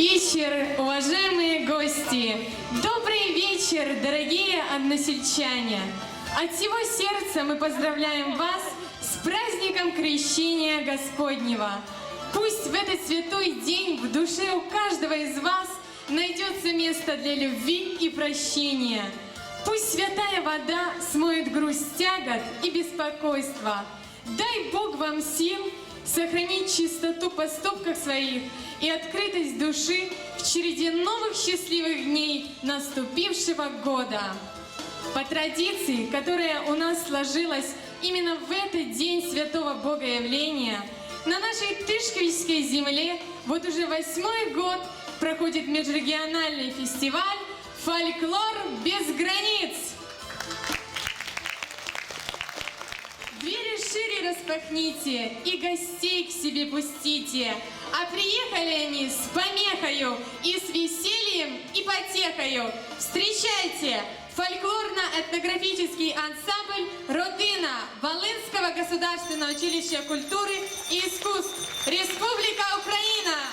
вечер, уважаемые гости! Добрый вечер, дорогие односельчане! От всего сердца мы поздравляем вас с праздником Крещения Господнего! Пусть в этот святой день в душе у каждого из вас найдется место для любви и прощения. Пусть святая вода смоет грусть тягот и беспокойства. Дай Бог вам сил сохранить чистоту поступков своих и открытость души в череде новых счастливых дней наступившего года. По традиции, которая у нас сложилась именно в этот день Святого Богоявления, на нашей Тышковичской земле вот уже восьмой год проходит межрегиональный фестиваль «Фольклор без границ». Распахните и гостей к себе пустите. А приехали они с помехою и с весельем и потехою. Встречайте! Фольклорно-этнографический ансамбль «Родина» Волынского государственного училища культуры и искусств Республика Украина.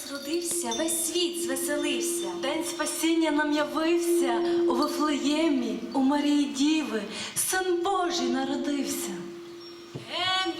Ісус весь світ звеселився, день спасіння нам явився у Вифлеємі, у Марії Діви, син Божий народився. Ген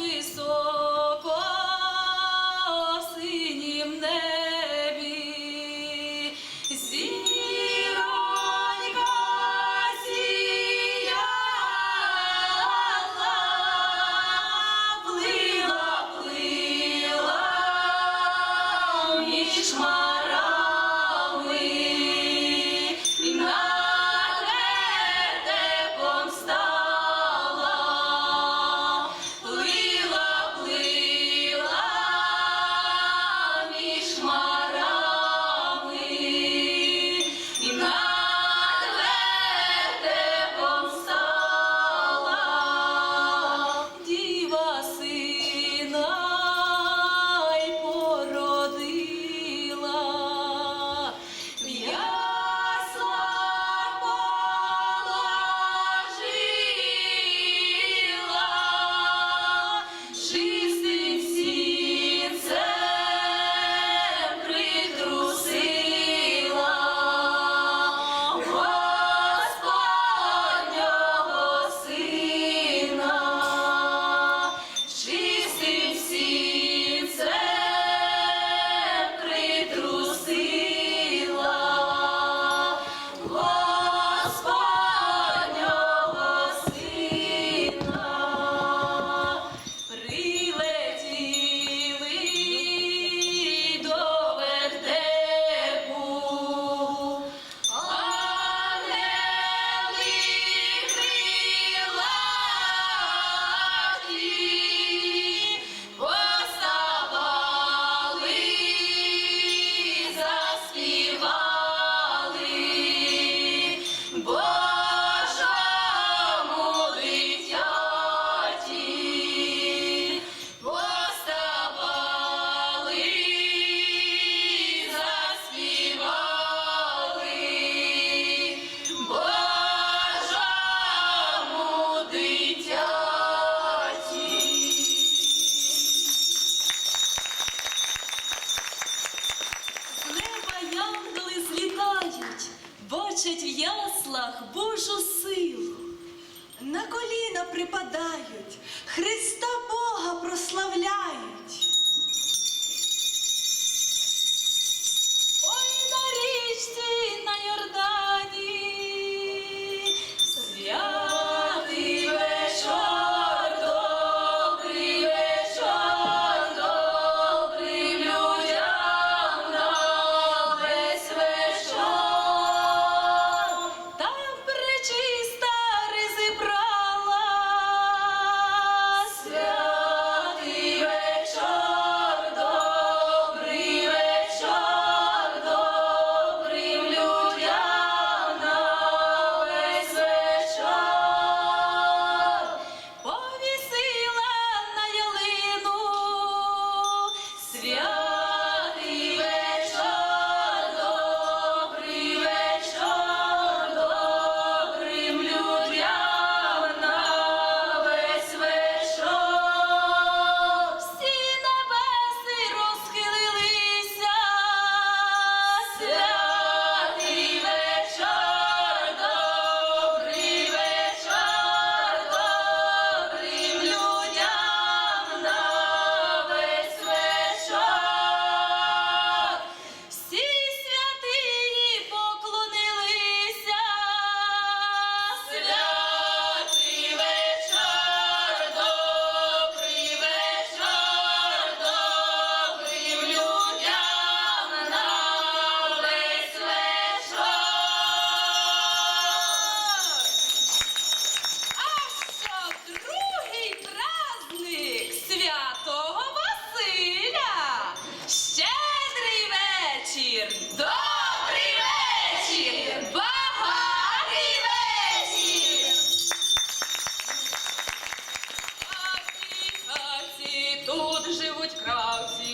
тут живуть кравці.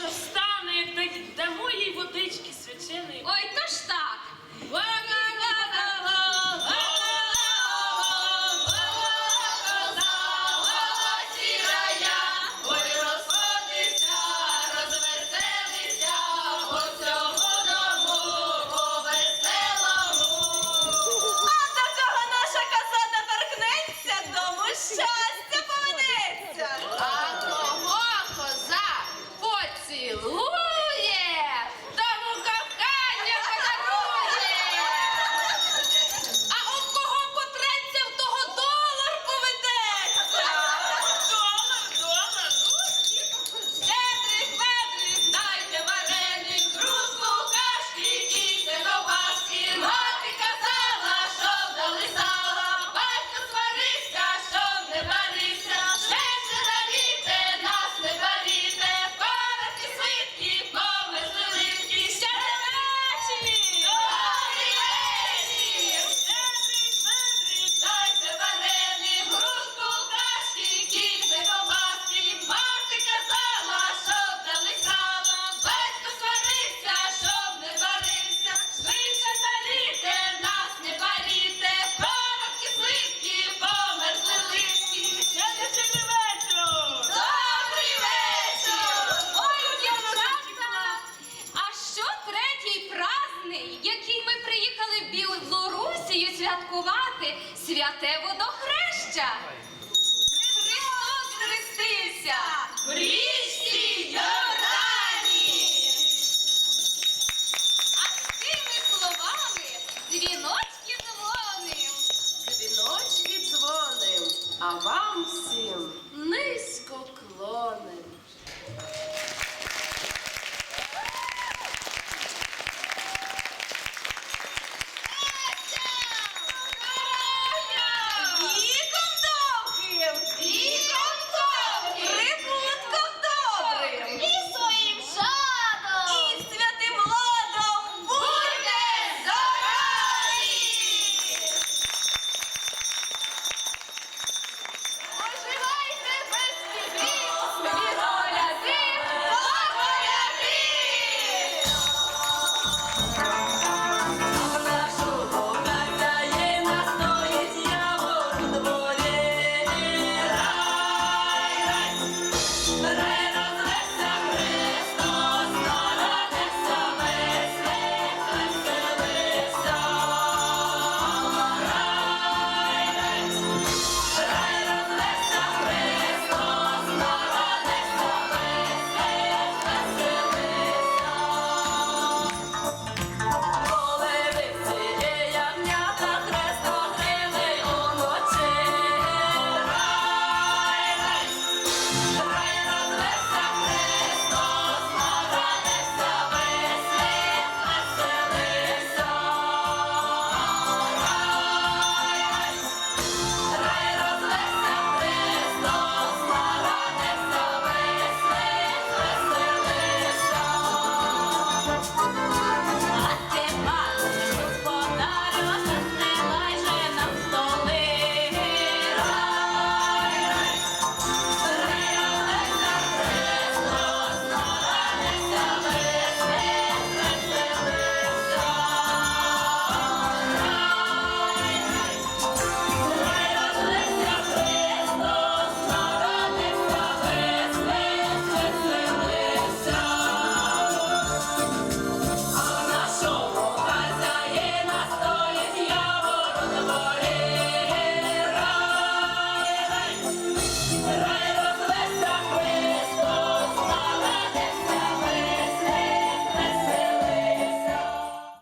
що встане, як дамо їй водички свяченої. Ой, то ж так. Ладно.